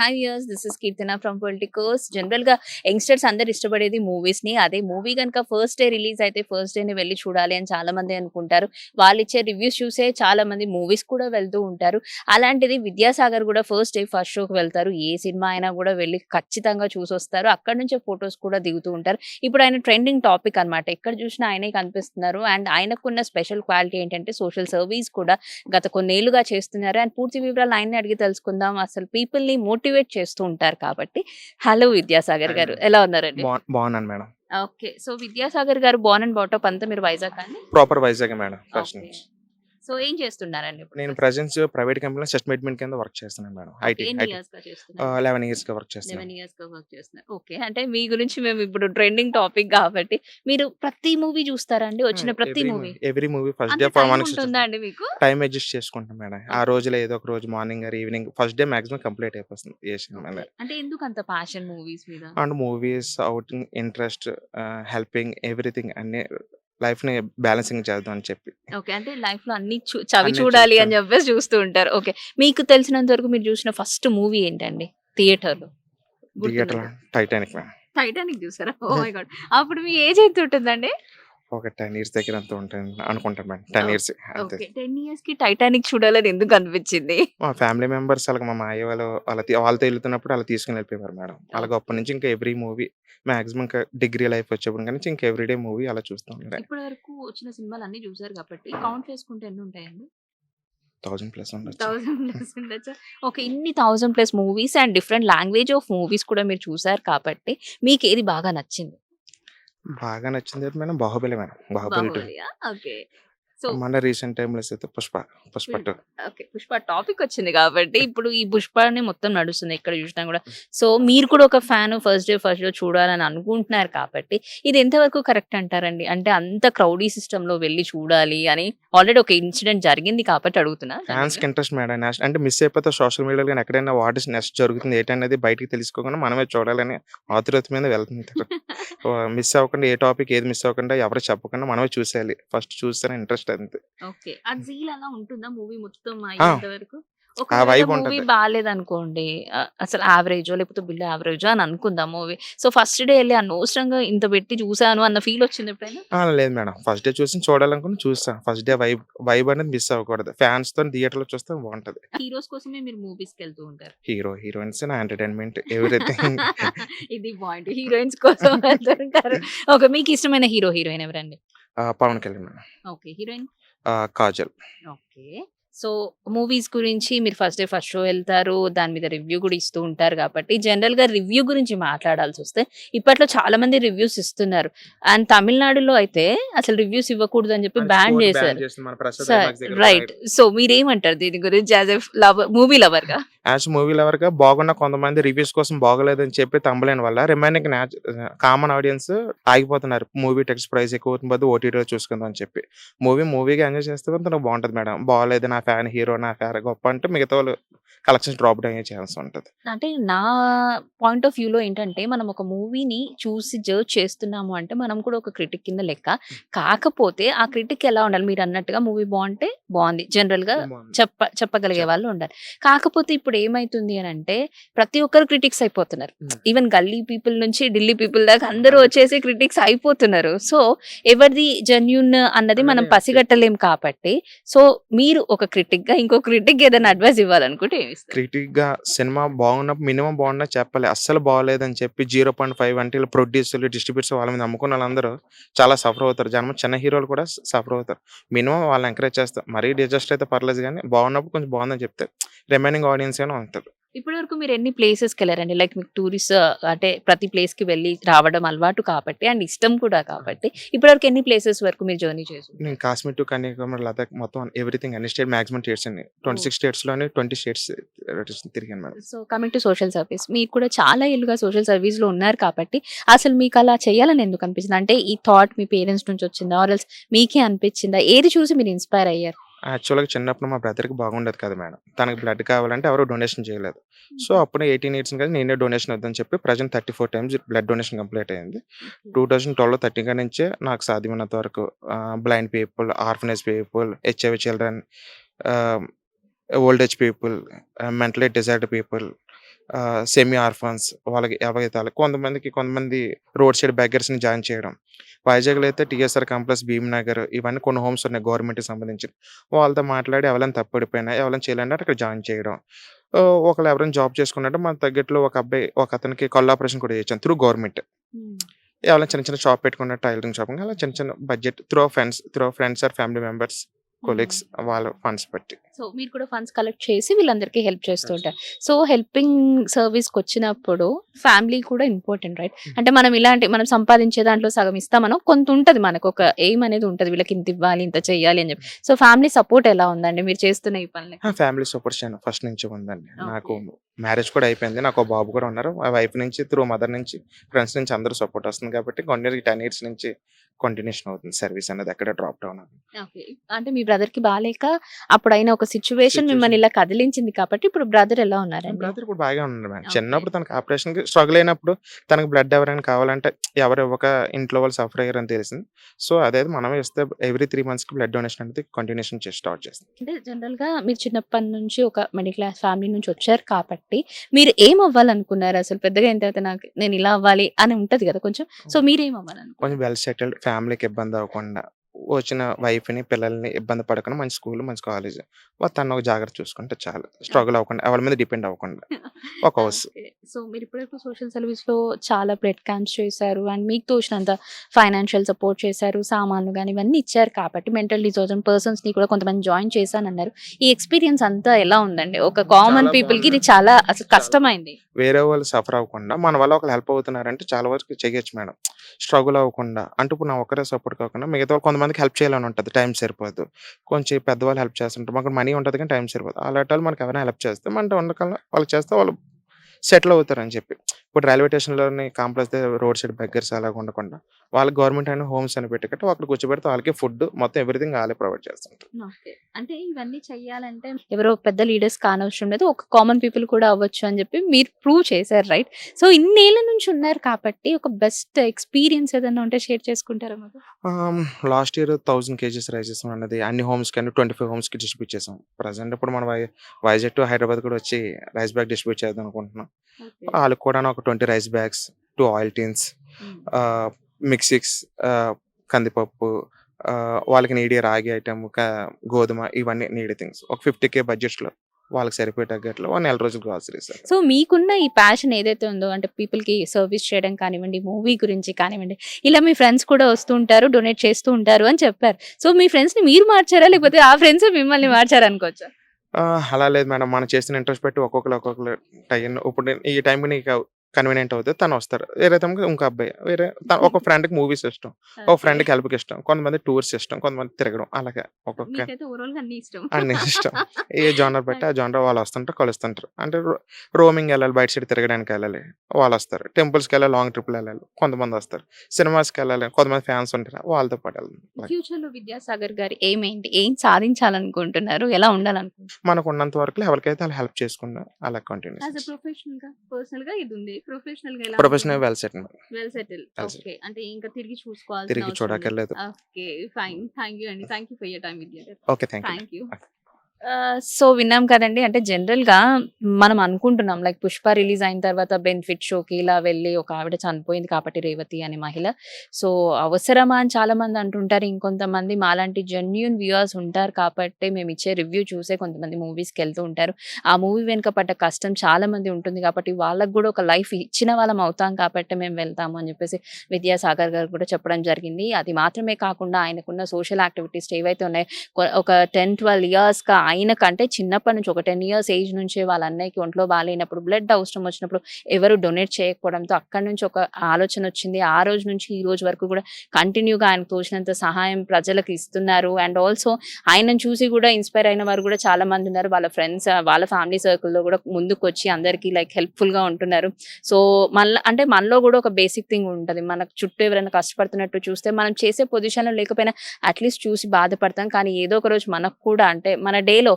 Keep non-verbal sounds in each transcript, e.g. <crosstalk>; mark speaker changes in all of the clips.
Speaker 1: Hi viewers this is Keerthana from Politicos జనరల్గా youngsters అందరు ఇష్టపడేది మూవీస్ని. అదే మూవీ కనుక ఫస్ట్ డే రిలీజ్ అయితే ఫస్ట్ డే ని వెళ్ళి చూడాలి అని చాలా మంది అనుకుంటారు. వాళ్ళు ఇచ్చే రివ్యూస్ చూసే చాలా మంది మూవీస్ కూడా వెళ్తూ ఉంటారు. అలాంటిది విద్యాసాగర్ కూడా ఫస్ట్ డే ఫస్ట్ షోకి వెళ్తారు. ఏ సినిమా అయినా కూడా వెళ్ళి ఖచ్చితంగా చూసి వస్తారు అక్కడ నుంచే ఫొటోస్ కూడా దిగుతూ ఉంటారు. ఇప్పుడు ఆయన ట్రెండింగ్ టాపిక్ అన్నమాట. ఎక్కడ చూసినా ఆయనే కనిపిస్తున్నారు. అండ్ ఆయనకున్న స్పెషల్ క్వాలిటీ ఏంటంటే సోషల్ సర్వీస్ కూడా గత కొన్నేళ్ళుగా చేస్తున్నారు. అండ్ పూర్తి వివరాలు ఆయన్ని అడిగి తెలుసుకుందాం. అసలు పీపుల్ని మోటివేట్ చేస్తూ ఉంటారు కాబట్టి. హలో విద్యాసాగర్ గారు. ఎలా ఉన్నారండి?
Speaker 2: బాగున్నాను మేడం.
Speaker 1: ఓకే. సో విద్యాసాగర్ గారు బోన్ అండ్ బాటప్ అంతా మీరు వైజాగ్ అండి?
Speaker 2: ప్రాపర్ వైజాగ్ మేడం
Speaker 1: సో ఏం చేస్తున్నారండి
Speaker 2: నేను ప్రజెన్స్ ప్రైవేట్ కంపెనీలో సిస్టమ్ కింద వర్క్ చేస్తున్నాను మేడం. ఐటీ
Speaker 1: ఎన్ని
Speaker 2: ఐటీ.
Speaker 1: ఇయర్స్గా చేస్తున్నారు?
Speaker 2: లెవెన్ ఇయర్స్గా వర్క్
Speaker 1: లెవెన్
Speaker 2: చేస్తున్నాను.
Speaker 1: ఇయర్స్గా వర్క్ చేస్తున్నారు. ఓకే. అంటే మీ గురించి మేము ఇప్పుడు ట్రెండింగ్ టాపిక్ కాబట్టి మీరు ప్రతి మూవీ చూస్తారండి వచ్చిన ప్రతి movie?
Speaker 2: Every movie first day
Speaker 1: అండి మీకు?
Speaker 2: టైం అడ్జస్ట్ చేసుకుంటాం మేడం. ఆ రోజులో ఏదో ఒక రోజు morning or evening first day maximum complete అయిపోతుంది
Speaker 1: Okay. అంటే ఎందుకు అంత ప్యాషన్ మూవీస్ మీద?
Speaker 2: And movies outing interest helping everything అన్ని లైఫ్ని బ్యాలెన్సింగ్ చేద్దాం అని చెప్పి.
Speaker 1: ఓకే. అంటే లైఫ్లో అన్ని చవి చూడాలి అని. చెప్పేసి చూస్తూ ఉంటారు. ఓకే. మీకు తెలిసినంత వరకు మీరు చూసిన ఫస్ట్ మూవీ ఏంటండి? థియేటర్లో
Speaker 2: థియేటర్ టైటానిక్
Speaker 1: టైటానిక్ చూసారా? ఓ మై గాడ్ అప్పుడు మీ ఏజ్ ఎంత ఉంటుందండి?
Speaker 2: ఒక టెన్ ఇయర్స్ దగ్గర అంత ఉంటుంది అనుకుంటాను మేడం టెన్ ఇయర్స్ అంతే.
Speaker 1: ఓకే. టెన్ ఇయర్స్కి టైటానిక్ చూడాలని ఎందుకు అనిపించింది?
Speaker 2: మా ఫ్యామిలీ మెంబర్స్ అలాగ మా మాయ వాళ్ళు తీ- వాళ్ళతో వెళ్తున్నప్పుడు అలా తీసుకుని వెళ్ళిపోయారు మేడం. అలాగ అప్పటి నుంచి ఇంకా ఎవ్రీ మూవీ మాక్సిమం ఇంకా డిగ్రీ లైఫ్ వచ్చేప్పుడు కానీ ఇంకా ఎవ్రీడే మూవీ అలా చూస్తాం
Speaker 1: ఇప్పటి వరకు వచ్చిన సినిమాలు అన్ని చూసారు కాబట్టి కౌంట్ చేసుకుంటే ఎన్ని ఉంటాయండి?
Speaker 2: థౌజండ్ ప్లస్ ఉండొచ్చు.
Speaker 1: థౌసండ్ ప్లస్ ఉండొచ్చా? ఓకే. ఇన్ని thousand plus movies and different language of movies కూడా మీరు చూసారు కాబట్టి మీకు ఏది బాగా నచ్చింది?
Speaker 2: బాగా నచ్చింది. Madam Baahubali madam. Baahubali two.
Speaker 1: బాహుబలియా? Okay. So
Speaker 2: మన రీసెంట్ టైంలో అయితే Pushpa Pushpa two.
Speaker 1: Okay. Pushpa topic వచ్చింది కాబట్టి <laughs> ఇప్పుడు ఈ పుష్పని మొత్తం నడుస్తుంది ఎక్కడ చూసినా కూడా. సో మీరు కూడా ఒక fan first day first day చూడాలని అనుకుంటున్నారు కాబట్టి ఇది ఎంతవరకు కరెక్ట్ అంటారండి? అంటే అంత క్రౌడీ సిస్టమ్లో వెళ్ళి చూడాలి అని ఆల్రెడీ ఒక ఇన్సిడెంట్ జరిగింది కాబట్టి అడుగుతున్నా.
Speaker 2: ఫ్యాన్స్కి ఇంట్రెస్ట్ మేడం అంటే మిస్ అయిపోతే సోషల్ మీడియాలో కానీ ఎక్కడైనా వాట్ ఇస్ నెక్స్ట్ జరుగుతుంది ఏంటనేది బయటికి తెలుసుకోకుండా మనమే చూడాలని ఆతురత మీద వెళ్తుంటారు. <laughs> మిస్ అవ్వకుండా ఏ టాపిక్ ఏది మిస్ అవ్వకుండా ఎవరు చెప్పకుండా మనమే చూసేయాలి. ఫస్ట్ చూస్తేనే ఇంట్రెస్ట్ అంతే.
Speaker 1: ఓకే. ఆ జీల్ అలా ఉంటుందా మూవీ మొత్తం వరకు
Speaker 2: ఆ!
Speaker 1: మూవీ
Speaker 2: ఉంటది.
Speaker 1: బాగాలేదనుకోండి అసలు యావరేజ్ లేకపోతే బిల్ యావరేజ్ అని అనుకుందాం మూవీ? సో ఫస్ట్ డే వెళ్ళి అనవసరంగా ఇంత పెట్టి చూసాను అన్న ఫీల్ వచ్చింది ఎప్పుడైనా?
Speaker 2: లేదు మేడం. ఫస్ట్ డే చూసి చూడాలనుకుని చూస్తాం. ఫస్ట్ డే వైబ్ వైబ్ అనేది మిస్ అవ్వకూడదు. ఫ్యాన్స్తో థియేటర్లో చూస్తే బాగుంటది.
Speaker 1: హీరోస్ కోసమే మీరు మూవీస్కి వెళ్తూ ఉంటారు?
Speaker 2: Hero heroines entertainment everything. <laughs>
Speaker 1: ఇది పాయింట్. హీరోయిన్స్ కోసం వెళ్తుంటారు ఓకే <laughs> మీకు ఇష్టమైన హీరో హీరోయిన్ ఎవరండి?
Speaker 2: Pawan Kalyan madam.
Speaker 1: Okay. Heroine?
Speaker 2: ఆ, కాజల్.
Speaker 1: ఓకే. సో మూవీస్ గురించి మీరు ఫస్ట్ డే ఫస్ట్ షో వెళ్తారు దాని మీద రివ్యూ కూడా ఇస్తూ ఉంటారు కాబట్టి జనరల్గా రివ్యూ గురించి మాట్లాడాల్సి వస్తే ఇప్పట్లో చాలా మంది రివ్యూస్ ఇస్తున్నారు. అండ్ తమిళనాడులో అయితే అసలు రివ్యూస్ ఇవ్వకూడదు అని చెప్పి బ్యాన్ చేశారు. రైట్. సో మీరేమంటారు దీని గురించి యాజ్ ఎ లవర్ మూవీ లవర్గా
Speaker 2: యాజ్ మూవీ లవర్గా బాగున్న కొంతమంది రివ్యూస్ కోసం బాగోలేదని చెప్పి తంబలేని వల్ల రిమైనింగ్ కామన్ ఆడియన్స్ ఆగిపోతున్నారు. మూవీ టెక్స్ట్ ప్రైస్ ఎక్కువ అవుతుంది బదులు ఓటీటీలో చూసుకుందాం అని చెప్పి. మూవీ మూవీగా ఎంజాయ్ చేస్తే తనకు బాగుంటది మేడం. బాగాలేదు నా ఫ్యాన్ హీరో నా ఫ్యాన్ గొప్ప అంటే మిగతా వాళ్ళు కలెక్షన్స్ డ్రాప్ డౌన్ ఛాన్స్ ఉంటుంది.
Speaker 1: అంటే నా పాయింట్ ఆఫ్ వ్యూలో ఏంటంటే మనం ఒక మూవీని చూసి జడ్జ్ చేస్తున్నాము అంటే మనం కూడా ఒక క్రిటిక్ కింద లెక్క. కాకపోతే ఆ క్రిటిక్ ఎలా ఉండాలి? మీరు అన్నట్టుగా మూవీ బాగుంటే బాగుంది. జనరల్గా చెప్ప చెప్పగలిగే వాళ్ళు ఉండాలి. కాకపోతే ఇప్పుడు ఏమైతుంది అని అంటే ప్రతి ఒక్కరు క్రిటిక్స్ అయిపోతున్నారు. ఈవెన్ గల్లీ పీపుల్ నుంచి ఢిల్లీ పీపుల్ దాకా అందరూ వచ్చేసి క్రిటిక్స్ అయిపోతున్నారు. సో ఎవరిది జెన్యున్ అన్నది మనం పసిగట్టలేం కాబట్టి సో మీరు ఒక క్రిటిక్గా ఇంకో క్రిటిక్ ఏదైనా అడ్వైస్ ఇవ్వాలనుకుంటే?
Speaker 2: క్రిటిక్గా సినిమా బాగున్నప్పుడు మినిమం బాగున్నా చెప్పాలి. అస్సలు బాగలేదని చెప్పి జీరో పాయింట్ ఫైవ్ అంటే ప్రొడ్యూసర్లు డిస్ట్రిబ్యూటర్స్ వాళ్ళ మీద అమ్ముకున్న వాళ్ళందరూ చాలా సఫర్ అవుతారు. జనం చిన్న హీరోలు కూడా సఫర్ అవుతారు. మినిమం వాళ్ళని ఎంకరేజ్ చేస్తారు. మరీ డిజాస్టర్ అయితే పర్లేదు కానీ బాగున్నప్పుడు కొంచెం బాగుందని చెప్తే రిమైనింగ్ ఆడియన్స్ అయినా ఉంటుంది
Speaker 1: ఇప్పటి వరకు మీరు ఎన్ని ప్లేసెస్కి వెళ్ళారండి? లైక్ మీకు టూరిస్ట్ అంటే ప్రతి ప్లేస్కి వెళ్ళి రావడం అలవాటు కాబట్టి అండ్ ఇష్టం కూడా కాబట్టి ఇప్పటి వరకు ఎన్ని ప్లేసెస్ వరకు మీరు జర్నీ చేసి
Speaker 2: నేను కాశ్మీర్ టు కన్యాకుమారి లదాఖ్ మొత్తం ఎవ్రీథింగ్ అన్ని స్టేట్ మాక్సిమం స్టేట్స్ అండి. ట్వంటీ సిక్స్ స్టేట్స్లోనే ట్వంటీ స్టేట్స్ తిరిగాను madam.
Speaker 1: So coming to social service మీరు కూడా చాలా ఏళ్ళుగా సోషల్ సర్వీస్లో ఉన్నారు కాబట్టి అసలు మీకు అలా చేయాలని ఎందుకు అనిపించింది అంటే ఈ థాట్ మీ పేరెంట్స్ నుంచి వచ్చిందా? ఆర్ఎల్స్ మీకే అనిపించిందా? ఏది చూసి మీరు ఇన్స్పైర్ అయ్యారు?
Speaker 2: యాక్చువల్గా చిన్నప్పుడు మా బ్రదర్కి బాగుండదు కదా మేడం. తనకి బ్లడ్ కావాలంటే ఎవరు డొనేషన్ చేయలేదు. సో అప్పుడు ఎయిటీన్ ఇయర్స్ కదా నేనే డొనేషన్ వద్దని చెప్పి present thirty four times blood donation complete అయింది. టూ థౌజండ్ ట్వెల్వ్ థర్టీగా నుంచే నాకు సాధ్యమైనంత వరకు blind people orphanage people HIV children old age people mentally desired people semi orphans వాళ్ళకి ఎవరైతే వాళ్ళకి కొంతమందికి కొంతమంది రోడ్ సైడ్ బెగ్గర్స్ని జాయిన్ చేయడం. వైజాగ్లో అయితే టీఎస్ఆర్ కాంప్లెక్స్ భీమ్నగర్ ఇవన్నీ కొన్ని హోమ్స్ ఉన్నాయి గవర్నమెంట్కి సంబంధించి వాళ్ళతో మాట్లాడి ఎవరైనా తప్పడిపోయినా ఎవరైనా చేయాలంటే అక్కడ జాయిన్ చేయడం. ఒకళ్ళు ఎవరైనా జాబ్ చేసుకున్నట్టు మన తగ్గట్లో ఒక అబ్బాయి ఒక అతనికి కళ్ళు ఆపరేషన్ కూడా చేయించాను త్రూ గవర్నమెంట్. ఎవరైనా చిన్న చిన్న షాప్ పెట్టుకున్న టైలరింగ్ షాప్ అలా చిన్న చిన్న budget through friends through friends or family members colleagues వాళ్ళ ఫండ్స్ బట్టి.
Speaker 1: సో మీరు కూడా ఫండ్స్ కలెక్ట్ చేసి వీళ్ళందరికీ హెల్ప్ చేస్తూ ఉంటారు. సో హెల్పింగ్ సర్వీస్కి వచ్చినప్పుడు ఫ్యామిలీ కూడా ఇంపార్టెంట్ రైట్? అంటే మనం ఇలాంటి మనం సంపాదించే దాంట్లో సగం ఇస్తామనో కొంత ఉంటుంది మనకు. ఒక ఎయిమ్ అనేది ఉంటుంది. వీళ్ళకి ఇంత ఇవ్వాలి ఇంత చెయ్యాలి అని చెప్పి. సో ఫ్యామిలీ సపోర్ట్ ఎలా ఉందండి? మీరు చేస్తున్న ఈ పనులు
Speaker 2: ఫ్యామిలీ సపోర్ట్ చేయను ఫస్ట్ నుంచి ఉందండి. నాకు మ్యారేజ్ కూడా అయిపోయింది. నాకు బాబు కూడా ఉన్నారు. వైఫ్ నుంచి త్రూ మదర్ నుంచి ఫ్రెండ్స్ నుంచి అందరూ సపోర్ట్ వస్తుంది కాబట్టి కొన్ని టెన్ ఇయర్స్ నుంచి కంటిన్యూషన్ అవుతుంది. సర్వీస్ అనేది ఎక్కడ డ్రాప్ డౌన్
Speaker 1: ఓకే అంటే మీ బ్రదర్కి బాగాలేక అప్పుడైన ఒక సిచ్యువేషన్. మిమ్మల్ని ఇలా కదిలించింది కాబట్టి ఇప్పుడు బ్రదర్ ఎలా ఉన్నారండి?
Speaker 2: బ్రదర్ ఇప్పుడు బాగా ఉన్నాడు మేడం. చిన్నప్పుడు తనకు ఆపరేషన్కి స్ట్రగుల్ అయినప్పుడు తనకు బ్లడ్ ఎవరైనా కావాలంటే ఎవరు ఇవ్వక ఇంట్లో వాళ్ళు సఫర్ అయ్యారని తెలిసింది. సో అదే మనం ఇస్తే ఎవ్రీ త్రీ మంత్స్కి బ్లడ్ డొనేషన్ అనేది కంటిన్యూషన్ చేసి స్టార్ట్ చేస్తాం.
Speaker 1: అంటే జనరల్గా మీరు చిన్నప్పటి నుంచి ఒక మిడిల్ క్లాస్ ఫ్యామిలీ నుంచి వచ్చారు కాబట్టి మీరు ఏం అవ్వాలనుకున్నారు? అసలు పెద్దగా అయిన తర్వాత నాకు నేను ఇలా అవ్వాలి అని ఉంటది కదా కొంచెం. సో మీరు అవ్వాలనుకున్నారు?
Speaker 2: కొంచెం వెల్ సెటిల్డ్ ఫ్యామిలీకి ఇబ్బంది అవ్వకుండా వచ్చిన వైఫ్ని పిల్లల్ని ఇబ్బంది పడకుండా మంచి స్కూల్ మంచి కాలేజ్. తను ఒక జాగ్రత్త చూసుకుంటే చాలు. స్ట్రగుల్ అవ్వకుండా ఎవరి మీద డిపెండ్ అవ్వకుండా. <laughs> ఒక హౌస్
Speaker 1: సో మీరు ఇప్పటివరకు సోషల్ సర్వీస్లో చాలా బ్లడ్ క్యాంప్స్ చేశారు. అండ్ మీకు తోచినంత ఫైనాన్షియల్ సపోర్ట్ చేశారు సామాన్లు కానీ ఇవన్నీ ఇచ్చారు కాబట్టి మెంటల్ డిజార్డర్ పర్సన్స్ని కూడా కొంతమంది జాయిన్ చేశానన్నారు. ఈ ఎక్స్పీరియన్స్ అంతా ఎలా ఉందండి? ఒక కామన్ పీపుల్కి ఇది. చాలా అసలు. కష్టమైంది.
Speaker 2: వేరే వాళ్ళు సఫర్ అవ్వకుండా మన వల్ల ఒకళ్ళు హెల్ప్ అవుతున్నారంటే చాలా వరకు చేయొచ్చు మేడం. స్ట్రగుల్ అవ్వకుండా అంటే ఇప్పుడు నా ఒక్కరే సపోర్ట్ కాకుండా మిగతా వాళ్ళు కొంతమందికి హెల్ప్ చేయాలని ఉంటుంది. టైం సరిపోదు. కొంచెం పెద్దవాళ్ళు హెల్ప్ చేస్తుంటారు. మాకు మనీ ఉంటుంది కానీ టైం సరిపోదు. అలాంటి వాళ్ళు మనకి ఎవరైనా హెల్ప్ చేస్తే మన ఉండకల్లా వాళ్ళకి చేస్తే వాళ్ళు సెటిల్ అవుతారని చెప్పి. ఇప్పుడు రైల్వే స్టేషన్లోని కాంప్లెక్స్ రోడ్ సైడ్ బెగ్గర్స్ అలాగ ఉండకుండా వాళ్ళకి గవర్నమెంట్ అయిన హోమ్స్ అని పెట్టుకుంటే అక్కడ కూర్చోబెడితే వాళ్ళకి ఫుడ్ మొత్తం ఎవ్రీథింగ్ వాళ్ళే ప్రొవైడ్ చేస్తుంటారు.
Speaker 1: అంటే ఇవన్నీ చెయ్యాలంటే ఎవరో పెద్ద లీడర్స్ కానవసరం లేదు. ఒక కామన్ పీపుల్ కూడా అవ్వచ్చు అని చెప్పి మీరు ప్రూవ్ చేశారు రైట్? సో ఇన్నేళ్ళ నుంచి ఉన్నారు కాబట్టి ఒక బెస్ట్ ఎక్స్పీరియన్స్ ఏదైనా ఉంటే షేర్ చేసుకుంటారా మాకు?
Speaker 2: Last year thousand kgs rice చేసాం అన్నది అన్ని హోమ్స్ కానీ ట్వంటీ ఫైవ్ హోమ్స్కి డిస్ట్రిబ్యూట్ చేసాం. ప్రజెంట్ ఇప్పుడు మన వై వైజాగ్ టు హైదరాబాద్ కూడా వచ్చి రైస్ బ్యాగ్ డిస్ట్రిబ్యూట్ చేద్దాం అనుకుంటున్నాం. వాళ్ళకి కూడా ఒక twenty rice bags two oil tins మిక్సిక్స్ కందిపప్పు వాళ్ళకి నీడి రాగి ఐటమ్ గోధుమ ఇవన్నీ నీడి థింగ్స్. ఒక ఫిఫ్టీ కే బడ్జెట్లో వాళ్ళకి సరిపోయే తగ్గట్లు నెల రోజులు గ్రాసరీస్
Speaker 1: సో మీకున్న ఈ ప్యాషన్ ఏదైతే ఉందో అంటే పీపుల్కి సర్వీస్ చేయడం కానివ్వండి మూవీ గురించి కానివ్వండి ఇలా మీ ఫ్రెండ్స్ కూడా వస్తూ ఉంటారు డొనేట్ చేస్తూ ఉంటారు అని చెప్పారు. సో మీ ఫ్రెండ్స్ని మీరు మార్చారా? లేకపోతే ఆ ఫ్రెండ్స్ మిమ్మల్ని మార్చారు అనుకోవచ్చా?
Speaker 2: అలా లేదు మేడం. మనం చేసిన ఇంట్రెస్ట్ పెట్టి ఒక్కొక్కరు ఒక్కొక్కరు టైం ఇప్పుడు ఈ టైంకి నీకు కన్వీనియంట్ అవుతుంది తను వస్తారు. వేరే తమకి ఇంకో అబ్బాయి. వేరే తన- ఒక <laughs> ఫ్రెండ్కి మూవీస్ ఇష్టం. ఒక ఫ్రెండ్కి హెల్ప్కి ఇష్టం. కొంతమంది టూర్స్ ఇష్టం. కొంతమంది తిరగడం. అలాగే ఒక్కొక్క
Speaker 1: అన్ని ఇష్టం.
Speaker 2: అన్ని ఇష్టం. ఏ జానర్ బట్టి ఆ జానర్ వాళ్ళు వస్తుంటారు కలుస్తుంటారు. అంటే రోమింగ్ వెళ్ళాలి బయట సైడ్ తిరగడానికి వెళ్ళాలి వాళ్ళు వస్తారు. టెంపుల్స్కి వెళ్ళాలి లాంగ్ ట్రిప్లు వెళ్ళాలి కొంతమంది వస్తారు. సినిమాస్కి వెళ్ళాలి కొంతమంది ఫ్యాన్స్ ఉంటారు. వాళ్ళతో పాటు వెళ్ళాలి
Speaker 1: ఫ్యూచర్లో విద్యాసాగర్ గారు ఏమేంటి ఏం సాధించాలనుకుంటున్నారు? ఎలా ఉండాలనుకుంటున్నారు?
Speaker 2: మనకు ఉన్నంత వరకు ఎవరికైతే వాళ్ళు హెల్ప్ చేసుకున్నా అలా కంటిన్యూ
Speaker 1: ప్రొఫెషనల్గా పర్సనల్గా ఇది ఉంది. ప్రొఫెషనల్గా
Speaker 2: professional well set
Speaker 1: well settle. Okay. అంటే ఇంకా తిరిగి చూసుకోవాలి
Speaker 2: తిరిగి చూడక్కర్లేదు.
Speaker 1: ఓకే. ఫైన్. థ్యాంక్ యూ అండి. Thank you for your time Vidyadhar
Speaker 2: okay. Thank you
Speaker 1: thank you so విన్నాం కదండి. అంటే జనరల్గా మనం అనుకుంటున్నాం లైక్ పుష్ప రిలీజ్ అయిన తర్వాత బెనిఫిట్ షోకి ఇలా వెళ్ళి ఒక ఆవిడ చనిపోయింది కాబట్టి రేవతి అనే మహిళ. సో అవసరమా అని చాలా మంది అంటుంటారు. ఇంకొంతమంది మాలాంటి జెన్యున్ వ్యూవర్స్ ఉంటారు కాబట్టి మేము ఇచ్చే రివ్యూ చూసే కొంతమంది మూవీస్కి వెళ్తూ ఉంటారు. ఆ మూవీ వెనుక పడ్డ కష్టం చాలా మంది ఉంటుంది కాబట్టి వాళ్ళకు కూడా ఒక లైఫ్ ఇచ్చిన వాళ్ళం అవుతాం కాబట్టి మేము వెళ్తాము అని చెప్పేసి విద్యాసాగర్ గారు కూడా చెప్పడం జరిగింది. అది మాత్రమే కాకుండా ఆయనకున్న సోషల్ యాక్టివిటీస్ ఏవైతే ఉన్నాయో ఒక టెన్ ట్వెల్వ్ ఇయర్స్ ఆయన కంటే చిన్నప్పటి నుంచి ఒక టెన్ ఇయర్స్ ఏజ్ నుంచే వాళ్ళ అన్నయ్యకి ఒంట్లో బాగాలేనప్పుడు బ్లడ్ అవసరం వచ్చినప్పుడు ఎవరు డొనేట్ చేయకపోవడంతో అక్కడి నుంచి ఒక ఆలోచన వచ్చింది. ఆ రోజు నుంచి ఈ రోజు వరకు కూడా కంటిన్యూగా ఆయన తోచినంత సహాయం ప్రజలకు ఇస్తున్నారు. అండ్ ఆల్సో ఆయనను చూసి కూడా ఇన్స్పైర్ అయిన వారు కూడా చాలా మంది ఉన్నారు. వాళ్ళ ఫ్రెండ్స్ వాళ్ళ ఫ్యామిలీ సర్కిల్లో కూడా ముందుకు వచ్చి అందరికీ లైక్ హెల్ప్ఫుల్గా ఉంటున్నారు. సో మళ్ళీ అంటే మనలో కూడా ఒక బేసిక్ థింగ్ ఉంటుంది. మనకు చుట్టూ ఎవరైనా కష్టపడుతున్నట్టు చూస్తే మనం చేసే పొజిషన్లో లేకపోయినా అట్లీస్ట్ చూసి బాధపడతాం. కానీ ఏదో ఒక రోజు మనకు కూడా అంటే మన డే డేలో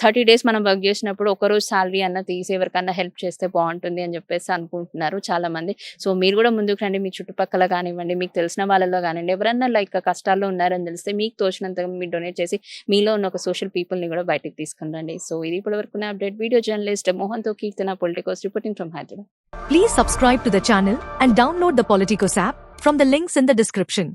Speaker 1: థర్టీ డేస్ మనం వర్క్ చేసినప్పుడు ఒకరోజు శాలరీ అన్న తీసి ఎవరికన్నా హెల్ప్ చేస్తే బాగుంటుంది అని చెప్పేసి అనుకుంటున్నారు చాలా మంది సో మీరు కూడా ముందుకు రండి మీ చుట్టుపక్కల కానివ్వండి మీకు తెలిసిన వాళ్ళలో కానివ్వండి ఎవరన్నా లైక్ కష్టాల్లో ఉన్నారని తెలిస్తే మీకు తోచినంతగా మీరు డొనేట్ చేసి మీలో ఉన్న ఒక సోషల్ పీపుల్ని కూడా బయటికి తీసుకుని రండి. సో ఇది ఇప్పటి వరకు update video journalist మోహన్తో Keerthana Politicos reporting from Hyderabad
Speaker 3: Please subscribe to the channel and download the Politicos app from the links in the description.